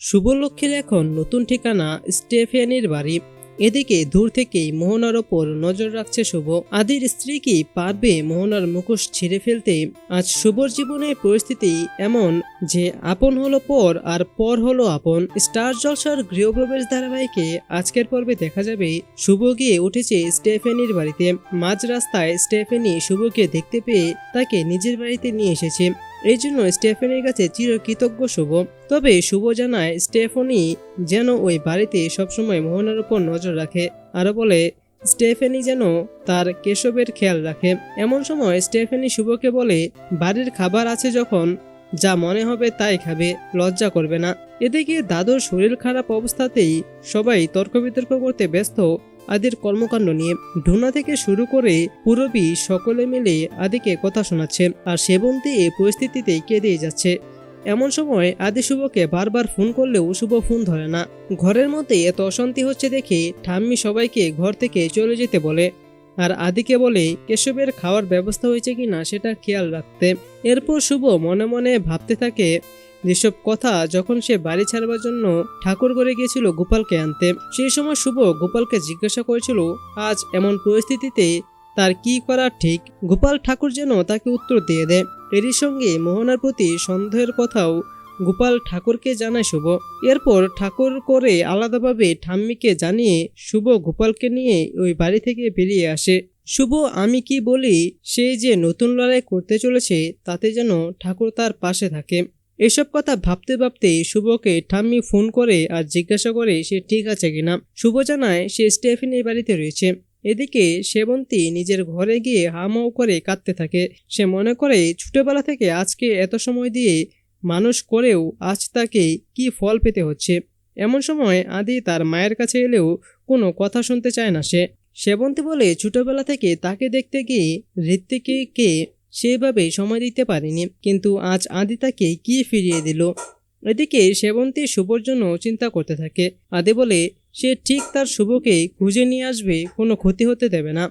শুভলক্ষ্মীর এখন নতুন ঠিকানা স্টেফেনের বাড়ি। এদিকে দূর থেকেই মোহনার ওপর নজর রাখছে শুভ। আদির স্ত্রী কি পারবে মোহনার মুখোশ ছিঁড়ে ফেলতে? আজ শুভর জীবনের পরিস্থিতি এমন যে আপন হলো পর আর পর হলো আপন। স্টার জলসার গৃহপ্রবেশ ধারাবাহিকে আজকের পর্বে দেখা যাবে শুভ গিয়ে উঠেছে স্টেফেনির বাড়িতে। মাঝ রাস্তায় স্টেফেনি শুভকে দেখতে পেয়ে তাকে নিজের বাড়িতে নিয়ে এসেছে। এই জন্য স্টেফেনের কাছে চিরকৃতজ্ঞ শুভ। তবে শুভ জানায় স্টেফনি যেন ওই বাড়িতে সবসময় মোহনার উপর নজর রাখে আরও বলে, স্টেফেনি যেন তার কেশবের খেয়াল রাখে। এমন সময় স্টেফেনি শুভকে বলে, বাড়ির খাবার আছে যখন, যা মনে হবে তাই খাবে, লজ্জা করবে না। এদিকে দাদুর শরীর খারাপ অবস্থাতেই সবাই তর্ক বিতর্ক করতে ব্যস্ত আদির কর্মকাণ্ড নিয়ে। ঢুনা থেকে শুরু করে পুরবী সকলে মিলে আদিকে কথা শোনাচ্ছে আর সেবন্তী এই পরিস্থিতিতে কেঁদেই যাচ্ছে। এমন সময় আদি শুভকে বারবার ফোন করলেও শুভ ফোন ধরে না। ঘরের মধ্যে এত অশান্তি হচ্ছে দেখে ঠাম্মি সবাইকে ঘর থেকে চলে যেতে বলে আর আদিকে বলে, কেশবের খাওয়ার ব্যবস্থা হয়েছে কিনা সেটা খেয়াল রাখতে। এরপর শুভ মনে মনে ভাবতে থাকে যেসব কথা যখন সে বাড়ি ছাড়বার জন্য ঠাকুর করে গিয়েছিল গোপালকে আনতে সেই সময় শুভ গোপালকে জিজ্ঞাসা করেছিল, আজ এমন পরিস্থিতিতে তার কি করা ঠিক? গোপাল ঠাকুর যেন তাকে উত্তর দিয়ে দেয়। এরই সঙ্গে মোহনার প্রতি সন্দেহের কথাও গোপাল ঠাকুরকে জানায় শুভ। এরপর ঠাকুর করে আলাদাভাবে ঠাম্মিকে জানিয়ে শুভ গোপালকে নিয়ে ওই বাড়ি থেকে বেরিয়ে আসে। শুভ, আমি কি বলি? সে যে নতুন লড়াই করতে চলেছে, তাতে যেন ঠাকুর তার পাশে থাকে। এসব কথা ভাবতে ভাবতে শুভকে ঠাম্মি ফোন করে আর জিজ্ঞাসা করে সে ঠিক আছে কিনা। শুভ জানায় সে স্টেফিনের বাড়িতে রয়েছে। এদিকে সেবন্তী নিজের ঘরে গিয়ে হামাও করে কাঁদতে থাকে। সে মনে করে ছোটবেলা থেকে আজকে এত সময় দিয়ে মানুষ করেও আজ তাকে কি ফল পেতে হচ্ছে। এমন সময় আদি তার মায়ের কাছে এলেও কোনো কথা শুনতে চায় না সে। সেবন্তী বলে ছোটবেলা থেকে তাকে দেখতে গিয়ে ঋত্বিকে কে সেভাবে সময় দিতে পারেনি। কিন্তু আজ আদি তাকে কি ফিরিয়ে দিল? এদিকে সেবন্তী শুভর জন্য চিন্তা করতে থাকে। আদি বলে, সে ঠিক তার শুভকে খুঁজে নিয়ে আসবে, কোনো ক্ষতি হতে দেবে না।